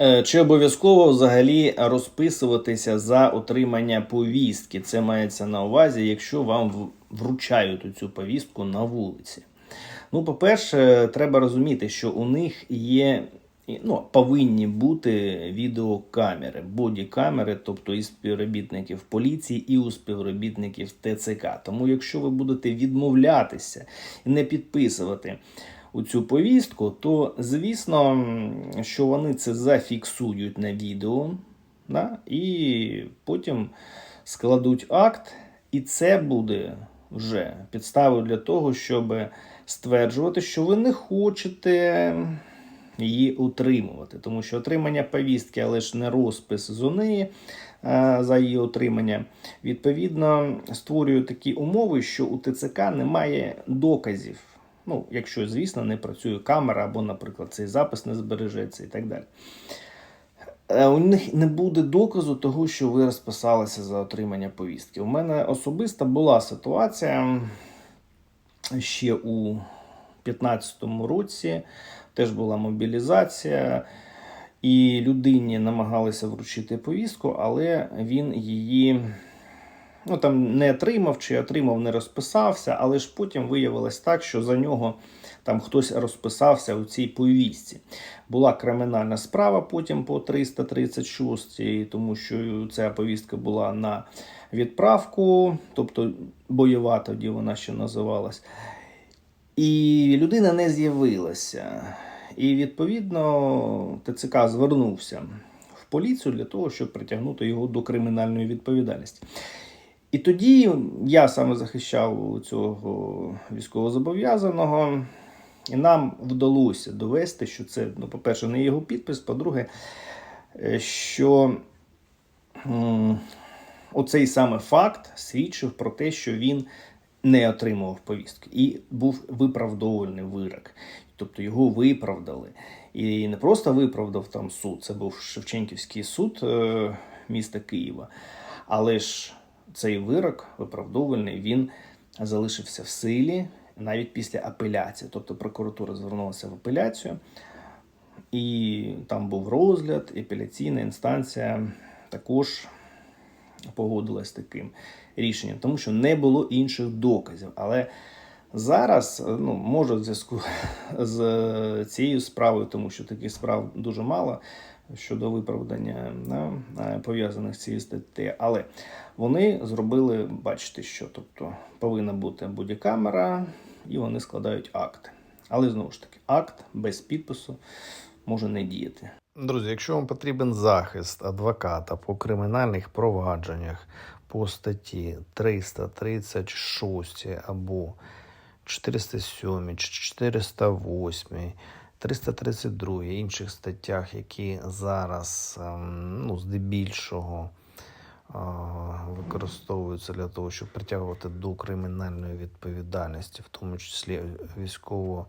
Е, Чи обов'язково взагалі розписуватися за отримання повістки? Це мається на увазі, якщо вам вручають цю повістку на вулиці. Ну, по-перше, треба розуміти, що у них є. Ну, повинні бути відеокамери, бодікамери, тобто і співробітників поліції, і у співробітників ТЦК. Тому, якщо ви будете відмовлятися і не підписувати у цю повістку, то звісно, що вони це зафіксують на відео, да? і потім складуть акт, і це буде вже підставою для того, щоб стверджувати, що ви не хочете її утримувати. Тому що отримання повістки, але ж не розпис зони е, за її отримання, відповідно створює такі умови, що у ТЦК немає доказів. Ну, якщо, звісно, не працює камера, або, наприклад, цей запис не збережеться і так далі. Е, У них не буде доказу того, що ви розписалися за отримання повістки. У мене особисто була ситуація ще у 2015 році. Теж була мобілізація, і людині намагалися вручити повістку, але він її ну, там не отримав чи отримав, не розписався, але ж потім виявилось так, що за нього там хтось розписався у цій повістці. Була кримінальна справа потім по 336, тому що ця повістка була на відправку, тобто бойова тоді вона ще називалась. І людина не з'явилася. І відповідно ТЦК звернувся в поліцію для того, щоб притягнути його до кримінальної відповідальності. І тоді я саме захищав цього військовозобов'язаного, і нам вдалося довести, що це, ну, по-перше, не його підпис, по-друге, е, що оцей саме факт свідчив про те, що він не отримував повістки і був виправдовувальний вирок. Тобто його виправдали. І не просто виправдав там суд, це був Шевченківський суд е, міста Києва. Але ж цей вирок виправдовувальний він залишився в силі навіть після апеляції. Тобто прокуратура звернулася в апеляцію, і там був розгляд, і апеляційна інстанція також погодилась з таким рішенням, тому що не було інших доказів. Але зараз, ну, може, в зв'язку з цією справою, тому що таких справ дуже мало щодо виправдання да, е, пов'язаних з цією статтею, але вони зробили, бачите, що тобто повинна бути бодікамера, і вони складають акт. Але знову ж таки, акт без підпису може не діяти. Друзі, якщо вам потрібен захист адвоката по кримінальних провадженнях по статті 336 або 407 чи 408, 332 інших статтях, які зараз ем, ну, здебільшого використовуються для того, щоб притягувати до кримінальної відповідальності, в тому числі військово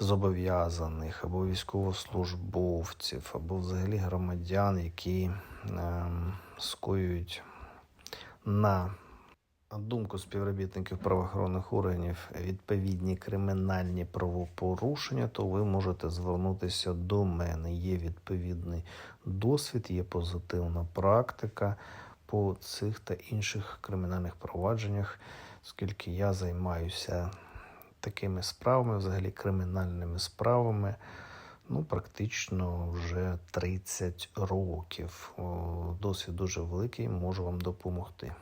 зобов'язаних або військовослужбовців, або взагалі громадян, які ем, скоюють на думку співробітників правоохоронних органів відповідні кримінальні правопорушення, то ви можете звернутися до мене. Є відповідний досвід, є позитивна практика по цих та інших кримінальних провадженнях, оскільки я займаюся такими справами, взагалі кримінальними справами. Ну, практично вже 30 років. Досвід дуже великий, можу вам допомогти.